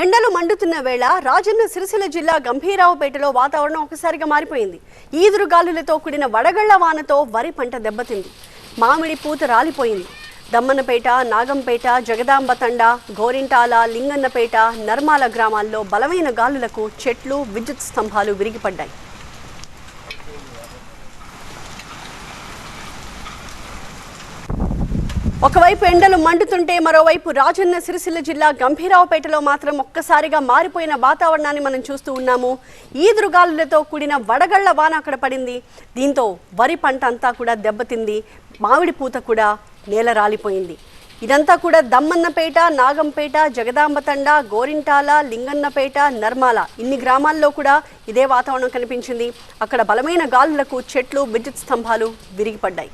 ఎండలు మండుతున్న వేళ రాజన్న సిరిసిల్ల జిల్లా గంభీరావుపేటలో వాతావరణం ఒకసారిగా మారిపోయింది. ఈదురు గాలులతో కూడిన వడగళ్ళ వానతో వరి పంట దెబ్బతింది. మామిడి పూత రాలిపోయింది. దమ్మన్నపేట నాగంపేట జగదాంబ తండ గోరింటాల లింగన్నపేట నర్మాల గ్రామాల్లో బలమైన గాలులకు చెట్లు విద్యుత్ స్తంభాలు విరిగిపడ్డాయి. ఒకవైపు ఎండలు మండుతుంటే మరోవైపు రాజన్న సిరిసిల్ల జిల్లా గంభీరావుపేటలో మాత్రం ఒక్కసారిగా మారిపోయిన వాతావరణాన్ని మనం చూస్తూ ఉన్నాము. ఈదురుగాలులతో కూడిన వడగళ్ళ వాన అక్కడ పడింది. దీంతో వరి పంట అంతా కూడా దెబ్బతింది. మామిడి పూత కూడా నేల రాలిపోయింది. ఇదంతా కూడా దమ్మన్నపేట నాగంపేట జగదాంబతండ గోరింటాల లింగన్నపేట నర్మాల ఇన్ని గ్రామాల్లో కూడా ఇదే వాతావరణం కనిపించింది. అక్కడ బలమైన గాలులకు చెట్లు విద్యుత్ స్తంభాలు విరిగిపడ్డాయి.